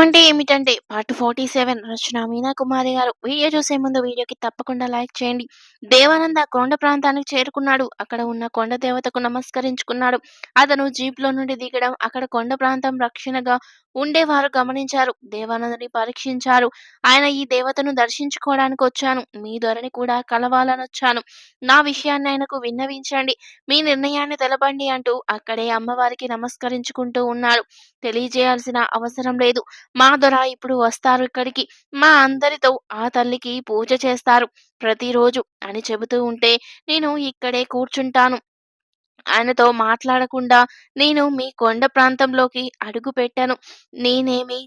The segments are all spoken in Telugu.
ఏమంటే ఏమిటంటే పార్ట్ 47 రచన మీనా కుమారి గారు. వీడియో చూసే ముందు వీడియోకి తప్పకుండా లైక్ చేయండి. దేవానంద కొండ ప్రాంతానికి చేరుకున్నాడు. అక్కడ ఉన్న కొండ దేవతకు నమస్కరించుకున్నాడు. అతను జీప్‌లో నుండి దిగడం అక్కడ కొండ ప్రాంతం రక్షణగా ఉండేవారు గమనించారు. దేవానందని పరీక్షించారు. ఆయన ఈ దేవతను దర్శించుకోవడానికి వచ్చాను మీ ధొరని కూడా కలవాలని వచ్చాను నా విషయాన్ని ఆయనకు విన్నవించండి. మీ నిర్ణయాన్ని తెలపండి అంటూ అక్కడే అమ్మవారికి నమస్కరించుకుంటూ ఉన్నాడు. తెలియజేయాల్సిన అవసరం లేదు. మా దొర ఇప్పుడు వస్తారు ఇక్కడికి. మా అందరితో ఆ తల్లికి పూజ చేస్తారు ప్రతిరోజు అని చెబుతూ ఉంటే నేను ఇక్కడే కూర్చుంటాను. ఆయనతో మాట్లాడకుండా నేను మీ కొండ ప్రాంతంలోకి అడుగు పెట్టాను నేనేమి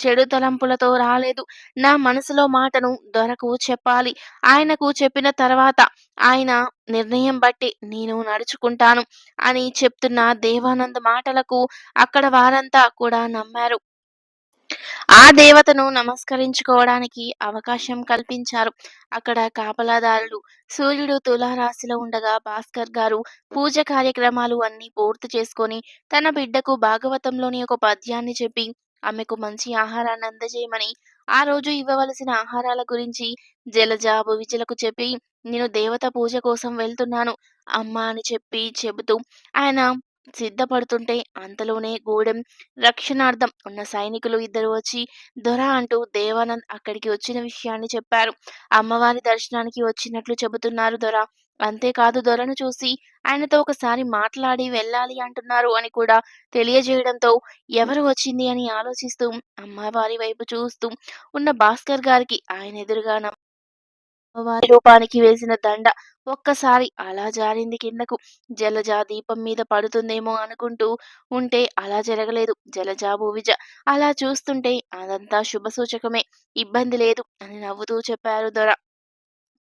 చెడు తలంపులతో రాలేదు. నా మనసులో మాటను దొరకు చెప్పాలి. ఆయనకు చెప్పిన తర్వాత ఆయన నిర్ణయం బట్టి నేను నడుచుకుంటాను అని చెప్తున్న దేవానంద్ మాటలకు అక్కడ వారంతా కూడా నమ్మారు. ఆ దేవతను నమస్కరించుకోవడానికి అవకాశం కల్పించారు. అక్కడ కాపలాదారులు. సూర్యుడు తులారాశిలో ఉండగా భాస్కర్ గారు పూజ కార్యక్రమాలు అన్ని పూర్తి చేసుకొని తన బిడ్డకు భాగవతంలోని ఒక పద్యాన్ని చెప్పి ఆమెకు మంచి ఆహారాన్ని అందజేయమని ఆ రోజు ఇవ్వవలసిన ఆహారాల గురించి జలజ, భువిజలకు చెప్పి నేను దేవత పూజ కోసం వెళ్తున్నాను అమ్మ అని చెప్పి చెబుతూ ఆయన సిద్ధపడుతుంటే అంతలోనే గూడెం రక్షణార్థం ఉన్న సైనికులు ఇద్దరు వచ్చి దొర అంటూ దేవానంద్ అక్కడికి వచ్చిన విషయాన్ని చెప్పారు. అమ్మవారి దర్శనానికి వచ్చినట్లు చెబుతున్నారు దొర. అంతేకాదు దొరను చూసి ఆయనతో ఒకసారి మాట్లాడి వెళ్ళాలి అంటున్నారు అని కూడా తెలియజేయడంతో ఎవరు వచ్చింది అని ఆలోచిస్తూ అమ్మవారి వైపు చూస్తూ ఉన్న భాస్కర్ గారికి ఆయన ఎదురుగా అమ్మవారి రూపానికి వేసిన దండ ఒక్కసారి అలా జారింది కిందకు. జలజ దీపం మీద పడుతుందేమో అనుకుంటూ ఉంటే అలా జరగలేదు. జలజ, భూవిజ అలా చూస్తుంటే అదంతా శుభ సూచకమే ఇబ్బంది లేదు అని నవ్వుతూ చెప్పారు దొర.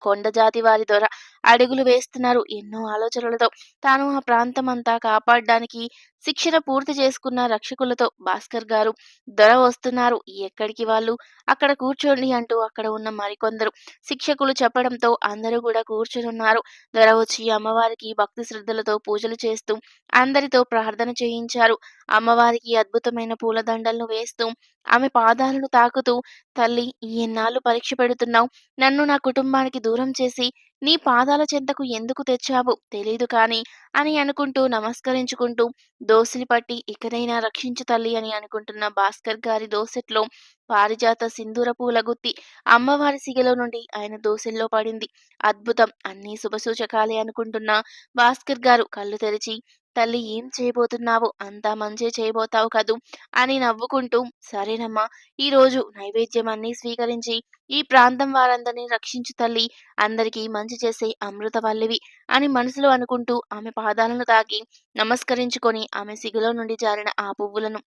కొండ జాతి వారి దొర అడుగులు వేస్తున్నారు ఎన్నో ఆలోచనలతో. తాను ఆ ప్రాంతం అంతా కాపాడడానికి శిక్షణ పూర్తి చేసుకున్న రక్షకులతో. భాస్కర్ గారు దొర వస్తున్నారు. ఎక్కడికి వాళ్ళు అక్కడ కూర్చోండి అంటూ అక్కడ ఉన్న మరికొందరు శిక్షకులు చెప్పడంతో అందరూ కూడా కూర్చునున్నారు. దొర వచ్చి అమ్మవారికి భక్తి శ్రద్ధలతో పూజలు చేస్తూ అందరితో ప్రార్థన చేయించారు. అమ్మవారికి అద్భుతమైన పూలదండలను వేస్తూ ఆమె పాదాలను తాకుతూ తల్లి ఎన్నాళ్ళు పరీక్ష పెడుతున్నావు. నన్ను నా కుటుంబానికి దూరం చేసి నీ పాదాల చెంతకు ఎందుకు తెచ్చావు తెలీదు కానీ అని అనుకుంటూ నమస్కరించుకుంటూ దోసిలి పట్టి ఇకనైనా రక్షించు తల్లి అని అనుకుంటున్న భాస్కర్ గారి దోసెట్లో పారిజాత సింధూర పూల గుత్తి అమ్మవారి సిగలో నుండి ఆయన దోసెల్లో పడింది. అద్భుతం అన్ని శుభసూచకాలే అనుకుంటున్న భాస్కర్ గారు కళ్ళు తెరిచి తల్లి ఏం చేయబోతున్నావు అంతా మంచి చేయబోతావు కదూ అని నవ్వుకుంటూ సరేనమ్మా ఈరోజు నైవేద్యం అన్నీ స్వీకరించి ఈ ప్రాంతం వారందరినీ రక్షించు తల్లి అందరికీ మంచి చేసే అమృతవల్లివి అని మనసులో అనుకుంటూ ఆమె పాదాలను తాకి నమస్కరించుకొని ఆమె సిగులో నుండి జారిన ఆ పువ్వులను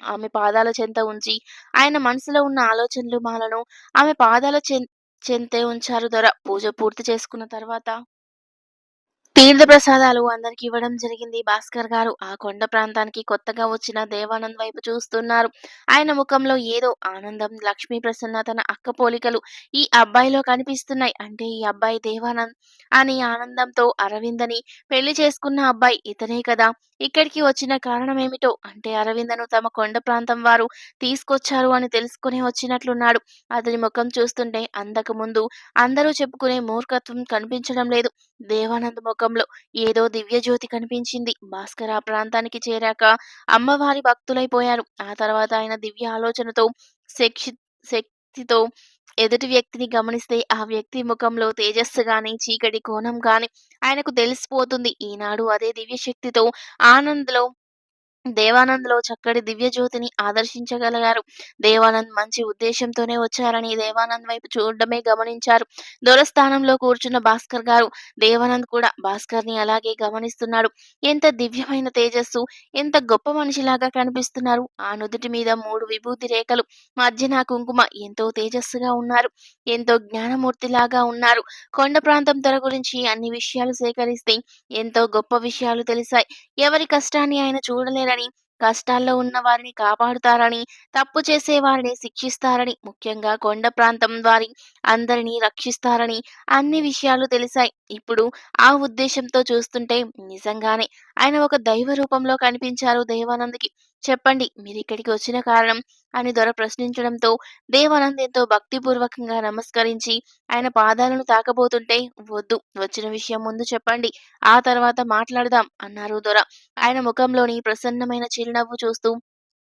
ఆమె పాదాల చెంత ఉంచి ఆయన మనసులో ఉన్న ఆలోచనలు మాలను ఆమె పాదాల చెంతే ఉంచారు దొర. పూజ పూర్తి చేసుకున్న తర్వాత తీర్థ ప్రసాదాలు అందరికి ఇవ్వడం జరిగింది. భాస్కర్ గారు ఆ కొండ ప్రాంతానికి కొత్తగా వచ్చిన దేవానంద్ వైపు చూస్తున్నారు. ఆయన ముఖంలో ఏదో ఆనందం, లక్ష్మీ ప్రసన్న తన అక్క పోలికలు ఈ అబ్బాయిలో కనిపిస్తున్నాయి. అంటే ఈ అబ్బాయి దేవానంద్ అని ఆనందంతో అరవిందని పెళ్ళి చేసుకున్న అబ్బాయి ఇతనే కదా! ఇక్కడికి వచ్చిన కారణం ఏమిటో అంటే అరవిందను తమ కొండ ప్రాంతం వారు తీసుకొచ్చారు అని తెలుసుకుని వచ్చినట్లున్నాడు. అతని ముఖం చూస్తుంటే అందకు ముందు అందరూ చెప్పుకునే మూర్ఖత్వం కనిపించడం లేదు. దేవానంద్ ముఖంలో ఏదో దివ్యజ్యోతి కనిపించింది. భాస్కర్ ఆ ప్రాంతానికి చేరాక అమ్మవారి భక్తులైపోయారు. ఆ తర్వాత ఆయన దివ్య ఆలోచనతో శక్తి శక్తితో ఎదుటి వ్యక్తిని గమనిస్తే ఆ వ్యక్తి ముఖంలో తేజస్సు గాని, చీకటి కోణం గాని ఆయనకు తెలిసిపోతుంది. ఈనాడు అదే దివ్యశక్తితో ఆనంద్‌లో దేవానంద్‌లో చక్కటి దివ్యజ్యోతిని ఆదర్శించగలిగారు. దేవానంద్ మంచి ఉద్దేశంతోనే వచ్చారని దేవానంద్ వైపు చూడడమే గమనించారు. దూరస్థానంలో కూర్చున్న భాస్కర్ గారు. దేవానంద్ కూడా భాస్కర్ని అలాగే గమనిస్తున్నాడు. ఎంత దివ్యమైన తేజస్సు! ఎంత గొప్ప మనిషిలాగా కనిపిస్తున్నారు. ఆ నుదుటి మీద మూడు విభూతి రేఖలు, మధ్యన కుంకుమ ఎంతో తేజస్సుగా ఉన్నారు. ఎంతో జ్ఞానమూర్తిలాగా ఉన్నారు. కొండ ప్రాంతం దొర గురించి అన్ని విషయాలు సేకరిస్తే ఎంతో గొప్ప విషయాలు తెలిసాయి. ఎవరి కష్టాన్ని ఆయన చూడలేరని, కష్టాల్లో ఉన్న వారిని కాపాడుతారని, తప్పు చేసే వారిని శిక్షిస్తారని, ముఖ్యంగా కొండ ప్రాంతం వారి అందరినీ రక్షిస్తారని అన్ని విషయాలు తెలిసాయి. ఇప్పుడు ఆ ఉద్దేశంతో చూస్తుంటే నిజంగానే ఆయన ఒక దైవ రూపంలో కనిపించారు దేవానంద్‌కి. చెప్పండి మీరు ఇక్కడికి వచ్చిన కారణం అని దొర ప్రశ్నించడంతో దేవానంద్ ఎంతో భక్తిపూర్వకంగా నమస్కరించి ఆయన పాదాలను తాకబోతుంటే "వద్దు వచ్చిన విషయం ముందు చెప్పండి. ఆ తర్వాత మాట్లాడదాం" అన్నారు దొర. ఆయన ముఖంలోని ప్రసన్నమైన చిరునవ్వు చూస్తూ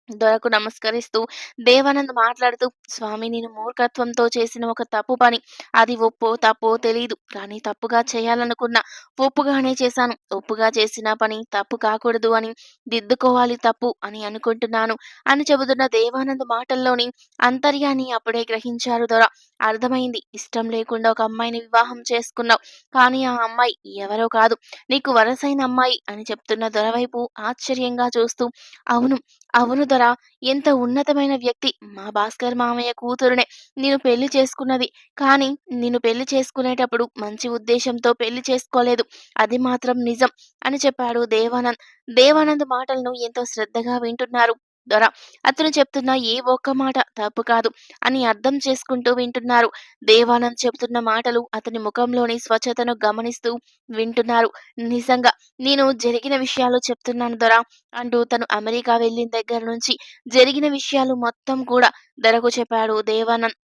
దొరకు నమస్కరిస్తూ దేవానంద్ మాట్లాడుతూ స్వామి నేను మూర్ఖత్వంతో చేసిన ఒక తప్పు పని. అది ఒప్పో తప్పో తెలీదు. కానీ తప్పుగా చేయాలనుకున్నా ఒప్పుగానే చేశాను. ఒప్పుగా చేసిన పని తప్పు కాకూడదు అని దిద్దుకోవాలి తప్పు అని అనుకుంటున్నాను అని చెబుతున్న దేవానంద్ మాటల్లోని అంతర్యాన్ని అప్పుడే గ్రహించారు దొర. అర్థమైంది. ఇష్టం లేకుండా ఒక అమ్మాయిని వివాహం చేసుకున్నావు. కానీ ఆ అమ్మాయి ఎవరో కాదు. నీకు వరసైన అమ్మాయి అని చెప్తున్న దొరవైపు ఆశ్చర్యంగా చూస్తూ అవును అవును కూతురా ఎంత ఉన్నతమైన వ్యక్తి. మా భాస్కర్ మామయ్య కూతురునే. నేను పెళ్ళి చేసుకున్నది. కానీ నేను పెళ్ళి చేసుకునేటప్పుడు మంచి ఉద్దేశంతో పెళ్ళి చేసుకోలేదు. అది మాత్రం నిజం అని చెప్పాడు దేవానంద్. దేవానంద్ మాటలను ఎంతో శ్రద్ధగా వింటున్నారు. దొర అతను చెప్తున్న ఏ ఒక్క మాట తప్పు కాదు అని అర్థం చేసుకుంటూ వింటున్నారు. దేవానంద్ చెబుతున్న మాటలు అతని ముఖంలోని స్వచ్ఛతను గమనిస్తూ వింటున్నారు. నిజంగా నేను జరిగిన విషయాలు చెప్తున్నాను దొర అంటూ తను అమెరికా వెళ్ళిన దగ్గర నుంచి జరిగిన విషయాలు మొత్తం కూడా దొరకు చెప్పాడు దేవానంద్.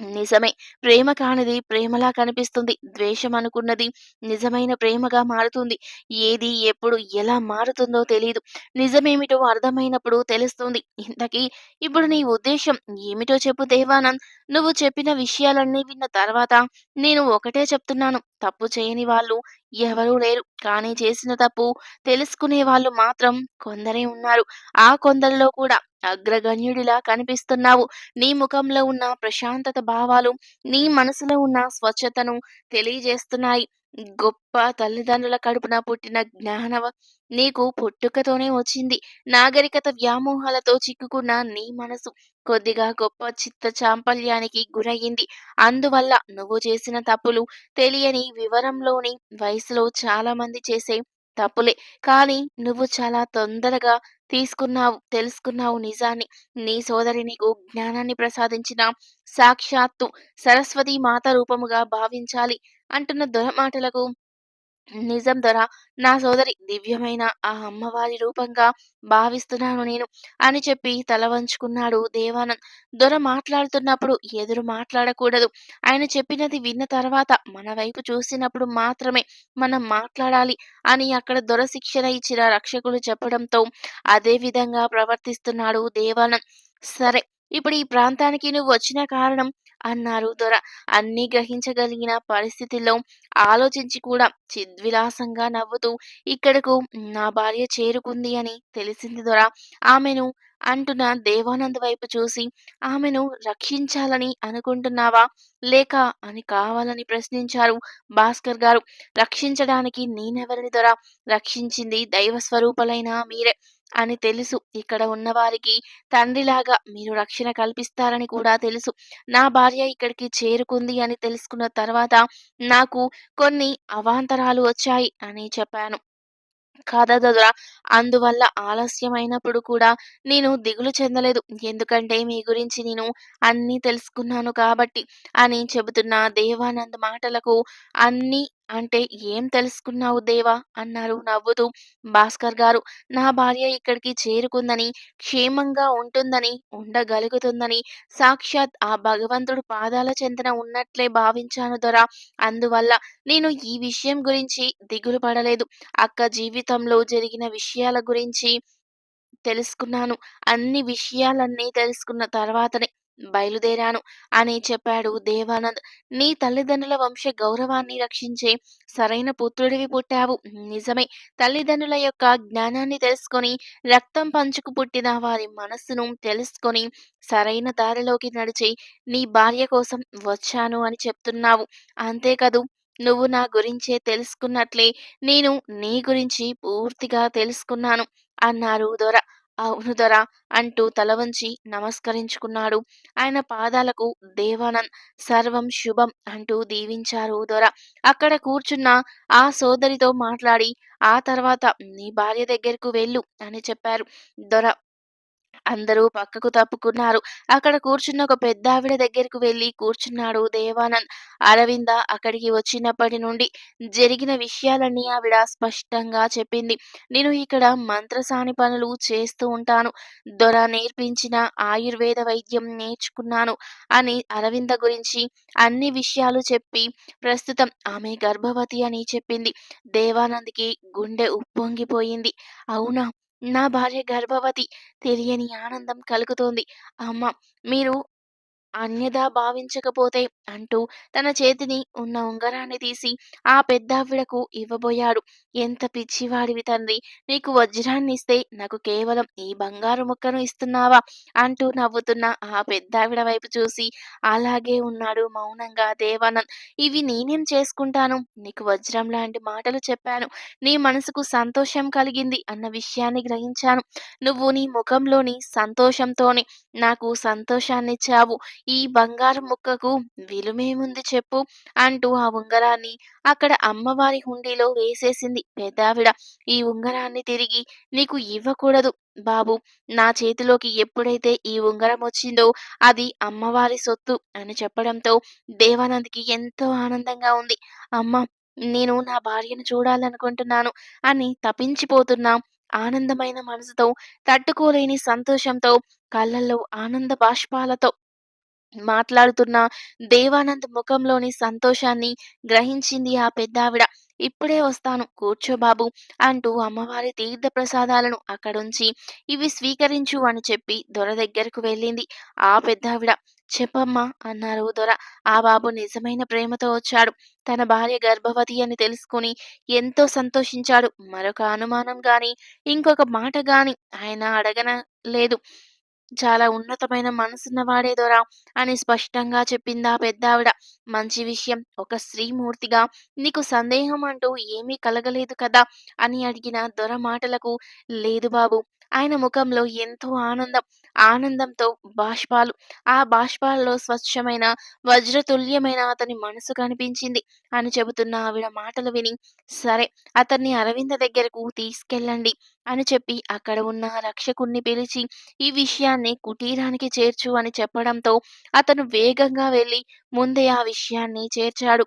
నిజమే. ప్రేమ కానిది ప్రేమలా కనిపిస్తుంది. ద్వేషం అనుకున్నది నిజమైన ప్రేమగా మారుతుంది. ఏది ఎప్పుడు ఎలా మారుతుందో తెలియదు నిజమేమిటో అర్థమైనప్పుడు తెలుస్తుంది. ఇంతకీ ఇప్పుడు నీ ఉద్దేశం ఏమిటో చెప్పు దేవానంద్. నువ్వు చెప్పిన విషయాలన్నీ విన్న తర్వాత నేను ఒకటే చెప్తున్నాను. తప్పు చేయని వాళ్ళు ఎవరూ లేరు. కానీ చేసిన తప్పు తెలుసుకునే వాళ్ళు మాత్రం కొందరే ఉన్నారు. ఆ కొందరిలో కూడా అగ్రగణ్యుడిలా కనిపిస్తున్నావు. నీ ముఖంలో ఉన్న ప్రశాంతత భావాలు నీ మనసులో ఉన్న స్వచ్ఛతను తెలియజేస్తున్నాయి. గొప్ప తల్లిదండ్రుల కడుపున పుట్టిన జ్ఞానవ నీకు పుట్టుకతోనే వచ్చింది. నాగరికత వ్యామోహాలతో చిక్కుకున్న నీ మనసు కొద్దిగా గొప్ప చిత్త చాంపల్యానికి గురయ్యింది అందువల్ల నువ్వు చేసిన తప్పులు తెలియని వివరంలోని వయసులో చాలా మంది చేసే తప్పులే. కానీ నువ్వు చాలా తొందరగా తీసుకున్నావు తెలుసుకున్నావు నిజాన్ని. నీ సోదరి నీకు జ్ఞానాన్ని ప్రసాదించిన సాక్షాత్తు సరస్వతి మాత రూపముగా భావించాలి. అంటున్న దొర మాటలకు నిజం దొర. నా సోదరి దివ్యమైన ఆ అమ్మవారి రూపంగా భావిస్తున్నాను నేను అని చెప్పి తల వంచుకున్నాడు దేవానంద్. దొర మాట్లాడుతున్నప్పుడు ఎదురు మాట్లాడకూడదు. ఆయన చెప్పినది విన్న తర్వాత మన వైపు చూసినప్పుడు మాత్రమే మనం మాట్లాడాలి అని అక్కడ దొర శిక్షణ ఇచ్చిన రక్షకులు చెప్పడంతో అదే విధంగా ప్రవర్తిస్తున్నాడు దేవానంద్. సరే ఇప్పుడు ఈ ప్రాంతానికి నువ్వు వచ్చిన కారణం అన్నారు. దొర అన్నీ గ్రహించగలిగిన పరిస్థితిలో ఆలోచించి కూడా చిద్విలాసంగా నవ్వుతూ ఇక్కడకు నా భార్య చేరుకుంది అని తెలిసింది దొర. ఆమెను అంటున్న దేవానంద్ వైపు చూసి ఆమెను రక్షించాలని అనుకుంటున్నావా? లేక అని కావాలని ప్రశ్నించారు భాస్కర్ గారు. రక్షించడానికి నేనెవరిని దొర? రక్షించింది దైవ స్వరూపలైన మీరే. అని తెలుసు. ఇక్కడ ఉన్నవారికి తండ్రిలాగా మీరు రక్షణ కల్పిస్తారని కూడా తెలుసు. నా భార్య ఇక్కడికి చేరుకుంది అని తెలుసుకున్న తర్వాత నాకు కొన్ని అవాంతరాలు వచ్చాయి అని చెప్పాను. కాదదరా అందువల్ల ఆలస్యమైనప్పుడు కూడా నేను దిగులు చెందలేదు. ఎందుకంటే మీ గురించి నేను అన్నీ తెలుసుకున్నాను కాబట్టి అని చెబుతున్న దేవానంద్ మాటలకు అన్నీ అంటే ఏం తెలుసుకున్నావు దేవా? అన్నారు. నవ్వుతూ భాస్కర్ గారు నా భార్య ఇక్కడికి చేరుకుందని క్షేమంగా ఉంటుందని ఉండగలుగుతుందని సాక్షాత్ ఆ భగవంతుడు పాదాల చెంతన ఉన్నట్లే భావించాను దొరా. అందువల్ల నేను ఈ విషయం గురించి దిగులు పడలేదు. అక్క జీవితంలో జరిగిన విషయాల గురించి తెలుసుకున్నాను. అన్ని విషయాలన్నీ తెలుసుకున్న తర్వాతనే బయలుదేరాను. అని చెప్పాడు దేవానంద్. నీ తల్లిదండ్రుల వంశ గౌరవాన్ని రక్షించే సరైన పుత్రుడివి పుట్టావు. నిజమే. తల్లిదండ్రుల యొక్క జ్ఞానాన్ని తెలుసుకొని రక్తం పంచుకు పుట్టిన వారి మనస్సును తెలుసుకొని సరైన దారిలోకి నడిచి నీ భార్య కోసం వచ్చాను అని చెప్తున్నావు. అంతే కదూ నువ్వు నా గురించే తెలుసుకున్నట్లే నేను నీ గురించి పూర్తిగా తెలుసుకున్నాను అన్నారు దొర. అవును దొర అంటూ తల వంచి నమస్కరించుకున్నాడు. ఆయన పాదాలకు దేవానంద్ సర్వం శుభం అంటూ దీవించారు దొర అక్కడ కూర్చున్న ఆ సోదరితో మాట్లాడి ఆ తర్వాత నీ భార్య దగ్గరకు వెళ్ళు అని చెప్పారు. దొర అందరూ పక్కకు తప్పుకున్నారు. అక్కడ కూర్చున్న ఒక పెద్ద ఆవిడ దగ్గరకు వెళ్ళి కూర్చున్నాడు దేవానంద్. అరవింద అక్కడికి వచ్చినప్పటి నుండి జరిగిన విషయాలన్నీ ఆవిడ స్పష్టంగా చెప్పింది. నేను ఇక్కడ మంత్రసాని పనులు చేస్తూ ఉంటాను. దొర నేర్పించిన ఆయుర్వేద వైద్యం నేర్చుకున్నాను అని అరవింద గురించి అన్ని విషయాలు చెప్పి ప్రస్తుతం ఆమె గర్భవతి అని చెప్పింది. దేవానంద్‌కి గుండె ఉప్పొంగిపోయింది. అవునా! నా భార్య గర్భవతి. తెలియని ఆనందం కలుగుతోంది. అమ్మ మీరు అన్యదా భావించకపోతే అంటూ తన చేతిని ఉన్న ఉంగరాన్ని తీసి ఆ పెద్దావిడకు ఇవ్వబోయాడు. ఎంత పిచ్చివాడివి తండ్రి! నీకు వజ్రాన్నిస్తే నాకు కేవలం ఈ బంగారు ముక్కను ఇస్తున్నావా? అంటూ నవ్వుతున్న ఆ పెద్దావిడ వైపు చూసి అలాగే ఉన్నాడు మౌనంగా దేవానంద్. ఇవి నేనేం చేసుకుంటాను? నీకు వజ్రం లాంటి మాటలు చెప్పాను. నీ మనసుకు సంతోషం కలిగింది అన్న విషయాన్ని గ్రహించాను. నువ్వు నీ ముఖంలోని సంతోషంతోనే నాకు సంతోషాన్నిచ్చావు. ఈ బంగారు ముక్కకు విలువేముంది చెప్పు? అంటూ ఆ ఉంగరాన్ని అక్కడ అమ్మవారి హుండీలో వేసేసింది పెద్దావిడ. ఈ ఉంగరాన్ని తిరిగి నీకు ఇవ్వకూడదు బాబు నా చేతిలోకి ఎప్పుడైతే ఈ ఉంగరం వచ్చిందో అది అమ్మవారి సొత్తు అని చెప్పడంతో దేవానంద్‌కి ఎంతో ఆనందంగా ఉంది. అమ్మ నేను నా భార్యను చూడాలనుకుంటున్నాను అని తపించిపోతున్న ఆనందమైన మనసుతో, తట్టుకోలేని సంతోషంతో, కళ్ళల్లో ఆనంద బాష్పాలతో మాట్లాడుతున్న దేవానంద్ ముఖంలోని సంతోషాన్ని గ్రహించింది ఆ పెద్దావిడ. ఇప్పుడే వస్తాను కూర్చో బాబు అంటూ అమ్మవారి తీర్థ ప్రసాదాలను అక్కడుంచి ఇవి స్వీకరించు అని చెప్పి దొర దగ్గరకు వెళ్ళింది ఆ పెద్దావిడ. చెప్పమ్మా! అన్నారు దొర. ఆ బాబు నిజమైన ప్రేమతో వచ్చాడు. తన భార్య గర్భవతి అని తెలుసుకుని ఎంతో సంతోషించాడు. మరొక అనుమానం గాని, ఇంకొక మాట గాని ఆయన అడగనలేదు. చాలా ఉన్నతమైన మనసున్నవాడే దొరా అని స్పష్టంగా చెప్పిందా పెద్దావిడ. మంచి విషయం. ఒక స్త్రీమూర్తిగా నీకు సందేహం అంటూ ఏమీ కలగలేదు కదా? అని అడిగిన దొర మాటలకు లేదు బాబు ఆయన ముఖంలో ఎంతో ఆనందం. ఆనందంతో బాష్పాలు. ఆ బాష్పాలలో స్వచ్ఛమైన వజ్రతుల్యమైన అతని మనసు కనిపించింది అని చెబుతున్న ఆవిడ మాటలు విని సరే అతన్ని అరవింద దగ్గరకు తీసుకెళ్ళండి అని చెప్పి అక్కడ ఉన్న రక్షకుణ్ణి పిలిచి ఈ విషయాన్ని కుటీరానికి చేర్చు అని చెప్పడంతో అతను వేగంగా వెళ్ళి ముందే ఆ విషయాన్ని చేర్చాడు.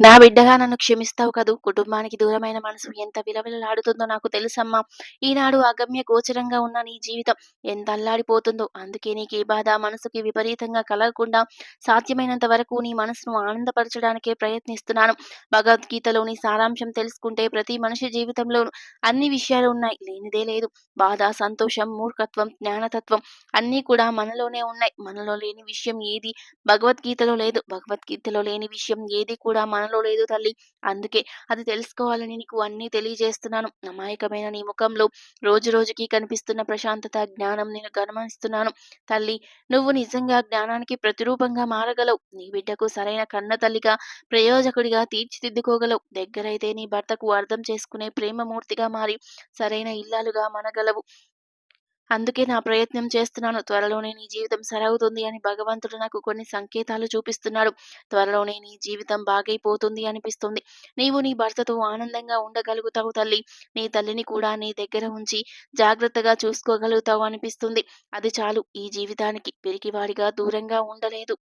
నా బిడ్డగా నన్ను క్షమిస్తావు కదూ! కుటుంబానికి దూరమైన మనసు ఎంత విలవిలలాడుతుందో నాకు తెలుసమ్మా! ఈనాడు అగమ్య గోచరంగా ఉన్న నీ జీవితం ఎంత అల్లాడిపోతుందో! అందుకే నీకీ బాధ మనసుకి విపరీతంగా కలగకుండా సాధ్యమైనంత వరకు నీ మనసును ఆనందపరచడానికే ప్రయత్నిస్తున్నాను. భగవద్గీతలోని సారాంశం తెలుసుకుంటే ప్రతి మనిషి జీవితంలోనూ అన్ని విషయాలు ఉన్నాయి. లేనిదే లేదు. బాధ, సంతోషం, మూర్ఖత్వం, జ్ఞానతత్వం అన్నీ కూడా మనలోనే ఉన్నాయి. మనలో లేని విషయం ఏది భగవద్గీతలో లేదు. భగవద్గీతలో లేని విషయం ఏది కూడా మనలో లేదు తల్లి అందుకే అది తెలుసుకోవాలని నీకు అన్నీ తెలియజేస్తున్నాను. అమాయకమైన నీ ముఖంలో రోజు రోజుకి కనిపిస్తున్న ప్రశాంతత, జ్ఞానం నేను గమనిస్తున్నాను. తల్లి నువ్వు నిజంగా జ్ఞానానికి ప్రతిరూపంగా మారగలవు. నీ బిడ్డకు సరైన కన్న తల్లిగా ప్రయోజకుడిగా తీర్చిదిద్దుకోగలవు. దగ్గరైతే నీ భర్తకు అర్థం చేసుకునే ప్రేమమూర్తిగా మారి సరైన ఇల్లాలుగా మనగలవు. అందుకే నా ప్రయత్నం చేస్తున్నాను. త్వరలోనే నీ జీవితం సరవుతుంది అని భగవంతుడు నాకు కొన్ని సంకేతాలు చూపిస్తున్నాడు. త్వరలోనే నీ జీవితం బాగైపోతుంది అనిపిస్తుంది. నీవు నీ భర్తతో ఆనందంగా ఉండగలుగుతావు తల్లి నీ తల్లిని కూడా నీ దగ్గర ఉంచి జాగ్రత్తగా చూసుకోగలుగుతావు అనిపిస్తుంది. అది చాలు ఈ జీవితానికి. పిరికివాడిగా దూరంగా ఉండలేదు.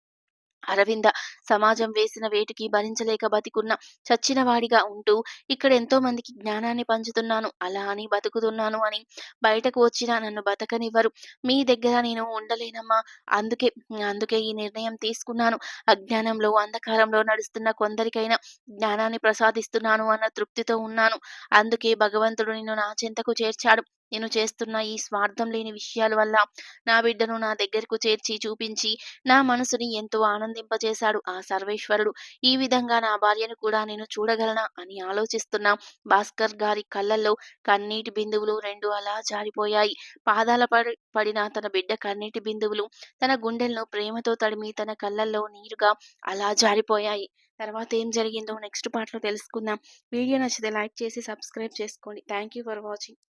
అరవింద సమాజం వేసిన వేటుకి భరించలేక బతికున్న చచ్చినవాడిగా ఉంటూ ఇక్కడ ఎంతో మందికి జ్ఞానాన్ని పంచుతున్నాను. అలా అని బతుకుతున్నాను అని బయటకు వచ్చినా నన్ను బతకనివ్వరు. మీ దగ్గర నేను ఉండలేనమ్మా! అందుకే అందుకే ఈ నిర్ణయం తీసుకున్నాను. అజ్ఞానంలో, అంధకారంలో నడుస్తున్న కొందరికైనా జ్ఞానాన్ని ప్రసాదిస్తున్నాను అన్న తృప్తితో ఉన్నాను. అందుకే భగవంతుడు నిన్ను నా చెంతకు చేర్చాడు. నేను చేస్తున్న ఈ స్వార్థం లేని విషయాల వల్ల నా బిడ్డను నా దగ్గరకు చేర్చి చూపించి నా మనసుని ఎంతో ఆనందింపజేశాడు ఆ సర్వేశ్వరుడు. ఈ విధంగా నా భార్యను కూడా నేను చూడగలనా అని ఆలోచిస్తున్న భాస్కర్ గారి కళ్ళల్లో కన్నీటి బిందువులు రెండు అలా జారిపోయాయి. పాదాల పడి పడిన తన బిడ్డ కన్నీటి బిందువులు తన గుండెలను ప్రేమతో తడిమి తన కళ్ళల్లో నీరుగా అలా జారిపోయాయి. తర్వాత ఏం జరిగిందో నెక్స్ట్ పార్ట్‌లో తెలుసుకుందాం. వీడియో నచ్చితే లైక్ చేసి సబ్స్క్రైబ్ చేసుకోండి. Thank you for watching.